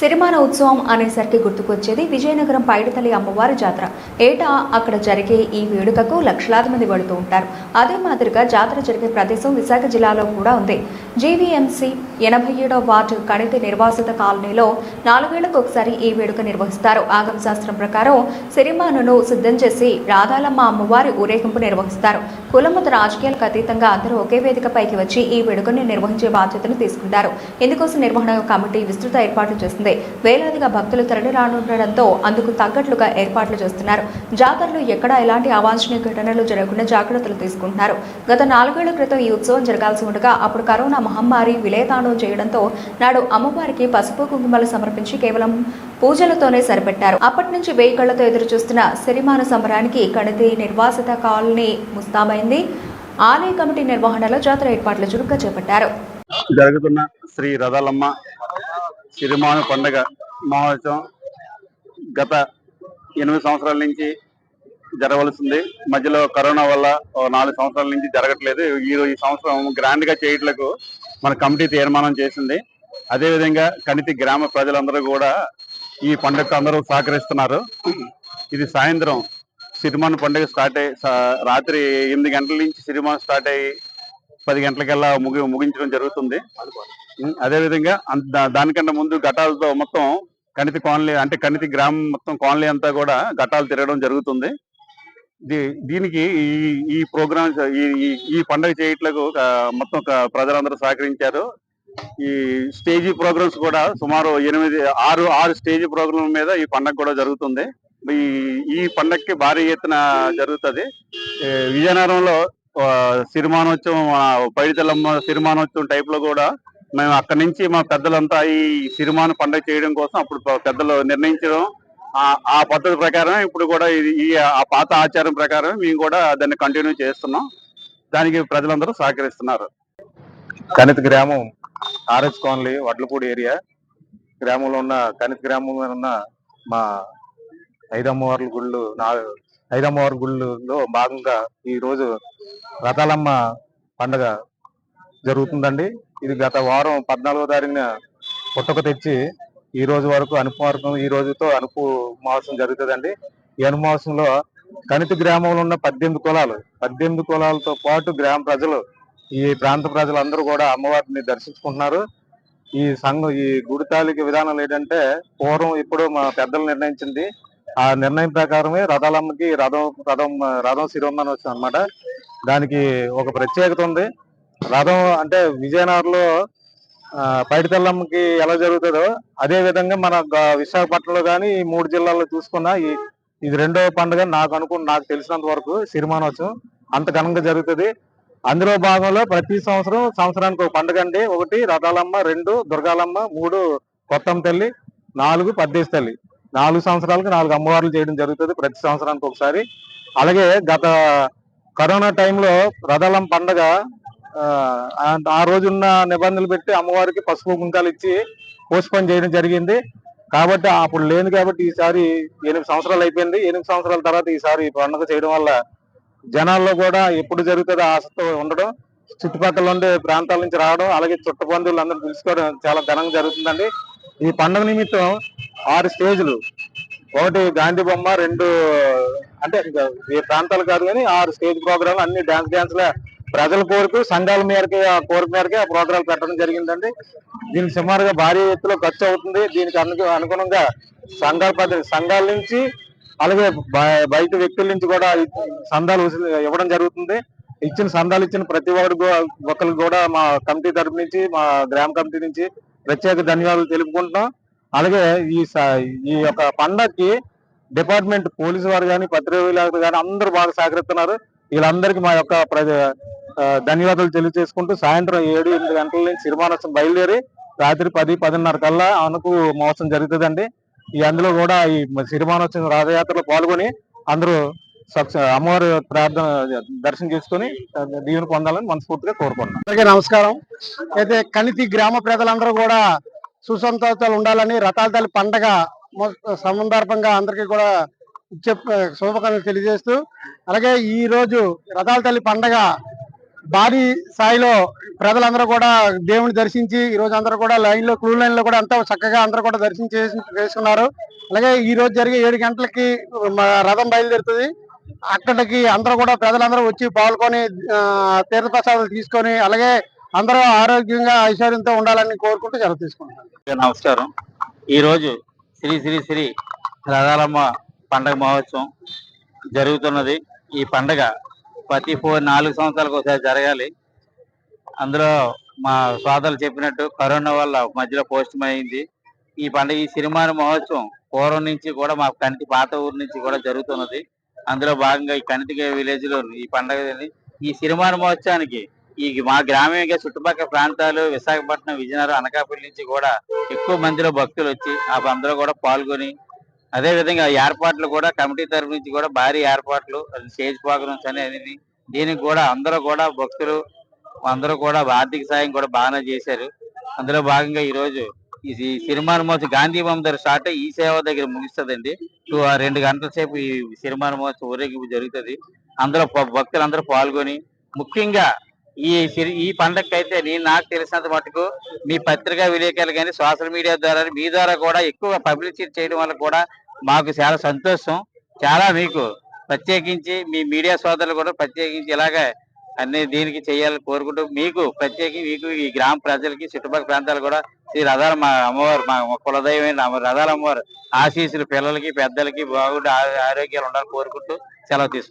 సిరిమాన ఉత్సవం అనేసరికి గుర్తుకొచ్చేది విజయనగరం పైడితల్లి అమ్మవారి జాతర. ఏటా అక్కడ జరిగే ఈ వేడుకకు లక్షలాది మంది వెళుతూ ఉంటారు. అదే మాదిరిగా జాతర జరిగే ప్రదేశం విశాఖ జిల్లాలో కూడా ఉంది. జీవీఎంసీ ఎనభై ఏడవ వార్డు కణితి నిర్వాసిత కాలనీలో నాలుగేళ్ళకు ఒకసారి ఈ వేడుక నిర్వహిస్తారు. ఆగమ శాస్త్రం ప్రకారం సిరిమానును సిద్ధం చేసి రాధాలమ్మ అమ్మవారి ఊరేగింపు నిర్వహిస్తారు. కులమత రాజకీయాలకు అతీతంగా అందరూ ఒకే వేదికపైకి వచ్చి ఈ వేడుకను నిర్వహించే బాధ్యతను తీసుకుంటారు. ఇందుకోసం నిర్వహణ కమిటీ విస్తృత ఏర్పాట్లు చేస్తుంది. వేలాదిగా భక్తులు తరలి రానుండడంతో అందుకు తగ్గట్లుగా ఏర్పాట్లు చేస్తున్నారు. జాతరలో ఎక్కడా ఎలాంటి అవాంఛనీయ ఘటనలు జరగకుండా జాగ్రత్తలు తీసుకుంటున్నారు. గత నాలుగేళ్ళ క్రితం ఈ ఉత్సవం జరగాల్సి ఉండగా అప్పుడు కరోనా మహమ్మారి విలేతాండం చేయడంతో నాడు అమ్మవారికి పసుపు కుంకుమలు సమర్పించి కేవలం పూజలతోనే సరిపెట్టారు. అప్పటి నుంచి వేయి కళ్ళతో ఎదురు చూస్తున్న సిరిమాన సంబరానికి కణితి నిర్వాసిత కాలనీ ముస్తాబైంది. ఆలయ కమిటీ నిర్వహణలో జాతర ఏర్పాట్లు చురుగ్గా చేపట్టారు. జరుగుతున్న శ్రీ రథలమ్మ సిరిమాను పండగ మహోత్సవం గత ఎనిమిది సంవత్సరాల నుంచి జరగవలసింది. మధ్యలో కరోనా వల్ల నాలుగు సంవత్సరాల నుంచి జరగట్లేదు. ఈరోజు ఈ సంవత్సరం గ్రాండ్గా చేయట్లకు మన కమిటీ తీర్మానం చేసింది. అదేవిధంగా కణితి గ్రామ ప్రజలందరూ కూడా ఈ పండుగకు అందరూ సహకరిస్తున్నారు. ఇది సాయంత్రం సిరిమాను పండుగ స్టార్ట్ అయ్యి రాత్రి ఎనిమిది గంటల నుంచి సిరిమాను స్టార్ట్ అయ్యి పది గంటలకల్లా ముగి ముగించడం జరుగుతుంది. అదేవిధంగా దానికంటే ముందు ఘటాలతో మొత్తం కణితి కాలనీ అంటే కణితి గ్రామం మొత్తం కాలనీ అంతా కూడా ఘటాలు తిరగడం జరుగుతుంది. దీ- దీనికి ఈ ఈ ప్రోగ్రామ్స్ ఈ ఈ- పండుగ చేయట్లకు మొత్తం ప్రజలందరూ సహకరించారు. ఈ స్టేజీ ప్రోగ్రామ్స్ కూడా సుమారు ఎనిమిది ఆరు ఆరు స్టేజీ ప్రోగ్రాం మీద ఈ పండగ కూడా జరుగుతుంది. ఈ ఈ పండగకి భారీ ఎత్తున జరుగుతుంది. విజయనగరంలో సిరిమానోత్సవం ఆ, పైడితల్లమ్మ సిరిమానోత్సవం టైప్లో కూడా మేము అక్కడి నుంచి మా పెద్దలంతా ఈ సిరిమాను పండగ చేయడం కోసం అప్పుడు పెద్దలు నిర్ణయించడం ఆ- పద్ధతి ప్రకారం ఇప్పుడు కూడా ఈ ఆ పాత ఆచారం ప్రకారం మేము కూడా దాన్ని కంటిన్యూ చేస్తున్నాం. దానికి ప్రజలందరూ సహకరిస్తున్నారు. కనిత గ్రామం ఆర్ఎస్ కాలనీ వడ్లపూడి ఏరియా. గ్రామంలో ఉన్న కనిత గ్రామంలో ఉన్న మా ఐదమ్మవార్ల గుళ్ళు నా ఐదమ్మవారి గుళ్ళలో భాగంగా ఈ రోజు రథాలమ్మ పండగ జరుగుతుందండి. ఇది గత వారం పద్నాలుగో తారీఖున పుట్టక తెచ్చి ఈ రోజు వరకు అనుపమార్గం ఈ రోజుతో అనుపు మహోత్సవం జరుగుతుందండి. ఈ అనుమహోత్సవంలో మహోత్సవంలో గ్రామంలో ఉన్న పద్దెనిమిది కులాలు పద్దెనిమిది కులాలతో పాటు గ్రామ ప్రజలు ఈ ప్రాంత ప్రజలందరూ కూడా అమ్మవారిని దర్శించుకుంటున్నారు. ఈ సంఘం ఈ గుడి తాలూకు విధానం ఏంటంటే పూర్వం ఇప్పుడు మా పెద్దలు నిర్ణయించింది ఆ నిర్ణయం ప్రకారమే రథాలమ్మకి రథం రథం రథం శిరోమణి వచ్చింది అనమాట దానికి ఒక ప్రత్యేకత ఉంది. రథం అంటే విజయనగరంలో ఆ, పైడితల్లమ్మకి ఎలా జరుగుతుందో అదే విధంగా మన గ- విశాఖపట్నంలో కానీ ఈ మూడు జిల్లాల్లో చూసుకున్నా ఈ ఇది రెండో పండుగ నాకు అనుకున్న నాకు తెలిసినంత వరకు సిరిమానోత్సవం అంత ఘనంగా జరుగుతుంది. అందులో భాగంలో ప్రతి సంవత్సరం సంవత్సరానికి ఒక పండుగ అండి. ఒకటి రథాలమ్మ రెండు దుర్గాలమ్మ మూడు కొత్తమ్మ తల్లి నాలుగు పద్దేశ తల్లి నాలుగు సంవత్సరాలకు నాలుగు అమ్మవార్లు చేయడం జరుగుతుంది. ప్రతి సంవత్సరానికి ఒకసారి. అలాగే గత కరోనా టైంలో రథలం పండగ ఆ, రోజున్న నిబంధనలు పెట్టి అమ్మవారికి పసుపు కుంకాలు ఇచ్చి పోస్ట్పోన్ చేయడం జరిగింది. కాబట్టి అప్పుడు లేదు కాబట్టి ఈసారి ఎనిమిది సంవత్సరాలు అయిపోయింది. ఎనిమిది సంవత్సరాల తర్వాత ఈసారి పండుగ చేయడం వల్ల జనాల్లో కూడా ఎప్పుడు జరుగుతుందో ఆసక్తి ఉండడం చుట్టుపక్కల ఉండే ప్రాంతాల నుంచి రావడం అలాగే చుట్ట బంధువులు అందరూ పిలుచుకోవడం చాలా ఘనంగా జరుగుతుందండి. ఈ పండుగ నిమిత్తం ఆరు స్టేజ్లు. ఒకటి గాంధీ బొమ్మ రెండు అంటే ఏ ప్రాంతాలు కాదు కానీ ఆరు స్టేజ్ ప్రోగ్రాంలు అన్ని డాన్స్ డాన్స్ల ప్రజల కోరిక సంఘాల మేరకి ఆ కోరిక మేరకే ఆ ప్రోగ్రాం పెట్టడం జరిగిందండి. దీనికి సుమారుగా భారీ ఎత్తులో ఖర్చు అవుతుంది. దీనికి అను అనుగుణంగా సంఘాల పద్ధతి సంఘాల నుంచి అలాగే బయట వ్యక్తుల నుంచి కూడా సందాలు ఇవ్వడం జరుగుతుంది. ఇచ్చిన సందాలు ఇచ్చిన ప్రతి ఒక్కరు ఒకరికి కూడా మా కమిటీ తరపు నుంచి మా గ్రామ కమిటీ నుంచి ప్రత్యేక ధన్యవాదాలు తెలుపుకుంటున్నాం. అలాగే ఈ ఈ యొక్క పండగకి డిపార్ట్మెంట్ పోలీసు వారు కానీ పత్రికలు కానీ అందరూ బాగా సహకరిస్తున్నారు. వీళ్ళందరికీ మా యొక్క ధన్యవాదాలు తెలియజేసుకుంటూ సాయంత్రం ఏడు ఎనిమిది గంటల నుంచి సిరిమానోత్సవం బయలుదేరి రాత్రి పది పదిన్నర కల్లా అనుకు మోసం జరుగుతుందండి. ఈ అందులో కూడా ఈ సిరిమానోత్సవం రథయాత్రలో పాల్గొని అందరూ అమ్మవారి ప్రార్థన దర్శనం చేసుకొని ఆ, దీవెన పొందాలని మనస్ఫూర్తిగా కోరుకుంటున్నాం. అలాగే నమస్కారం. అయితే కణితి గ్రామ ప్రజలందరూ కూడా సుసంతోషాలు ఉండాలని రథాల తల్లి పండగ సందర్భంగా అందరికీ కూడా చెప్ శుభాకాంక్షలు తెలియజేస్తూ అలాగే ఈ రోజు రథాల తల్లి పండగ భారీ స్థాయిలో ప్రజలందరూ కూడా దేవుని దర్శించి ఈ రోజు అందరూ కూడా లైన్లో క్లూ లైన్లో కూడా అంతా చక్కగా అందరూ కూడా దర్శనం చేసుకున్నారు అలాగే ఈ రోజు జరిగే ఏడు గంటలకి రథం బయలుదేరుతుంది. అక్కడికి అందరూ కూడా ప్రజలందరూ వచ్చి పాల్గొని తీర్థప్రసాదాలు తీసుకొని అలాగే అందరూ ఆరోగ్యంగా ఐశ్వర్యంతో ఉండాలని కోరుకుంటూ సెలవు తీసుకుంటాను నమస్కారం. ఈరోజు శ్రీ శ్రీ శ్రీ రథాలమ్మ పండగ మహోత్సవం జరుగుతున్నది. ఈ పండగ ప్రతి ఫోర్ నాలుగు సంవత్సరాలకు ఒకసారి జరగాలి. అందులో మా సోదరులు చెప్పినట్టు కరోనా వల్ల మధ్యలో పోస్ట్ అయింది ఈ పండగ ఈ సినిమాని మహోత్సవం పూర్వం నుంచి కూడా మా కంటి పాత ఊరు నుంచి కూడా జరుగుతున్నది. అందులో భాగంగా ఈ కనితిక విలేజ్లో ఈ పండగ ఈ సినిమాని మహోత్సవానికి ఈ మా గ్రామీణ చుట్టుపక్కల ప్రాంతాలు విశాఖపట్నం విజయనగరం అనకాపల్లి నుంచి కూడా ఎక్కువ మందిలో భక్తులు వచ్చి ఆ అందరూ కూడా పాల్గొని అదే విధంగా ఏర్పాట్లు కూడా కమిటీ తరఫు నుంచి కూడా భారీ ఏర్పాట్లు స్టేజ్ ప్రోగ్రామ్స్ అనేది దీనికి కూడా అందరూ కూడా భక్తులు అందరూ కూడా ఆర్థిక సాయం కూడా బాగానే చేశారు. అందులో భాగంగా ఈ రోజు ఈ సినిమాను మోసం గాంధీ బొమ్మ దగ్గర స్టార్ట్ ఈ సేవ దగ్గర ముగిస్తుందండి. టూ రెండు గంటల సేపు ఈ సినిమాను మోసం ఊరేగింపు జరుగుతుంది. అందరూ భక్తులు అందరూ పాల్గొని ముఖ్యంగా ఈ ఈ పండగకి అయితే నేను నాకు తెలిసినంత మటుకు మీ పత్రికా విలేకరులు కానీ సోషల్ మీడియా ద్వారా మీ ద్వారా కూడా ఎక్కువ పబ్లిసిటీ చేయడం వల్ల కూడా మాకు చాలా సంతోషం. చాలా మీకు ప్రత్యేకించి మీ మీడియా సోదరులు కూడా ప్రత్యేకించి ఇలాగే అన్ని దీనికి చేయాలని కోరుకుంటూ మీకు ప్రత్యేకించి మీకు ఈ గ్రామ ప్రజలకి చుట్టుపక్కల ప్రాంతాలు కూడా శ్రీ రథాల మా అమ్మవారు మా కులదైవమైన అమ్మ- రథాల అమ్మవారు ఆశీస్సులు పిల్లలకి పెద్దలకి బాగుండి ఆరోగ్యాలు ఉండాలని కోరుకుంటూ సెలవు తీసుకుంటాం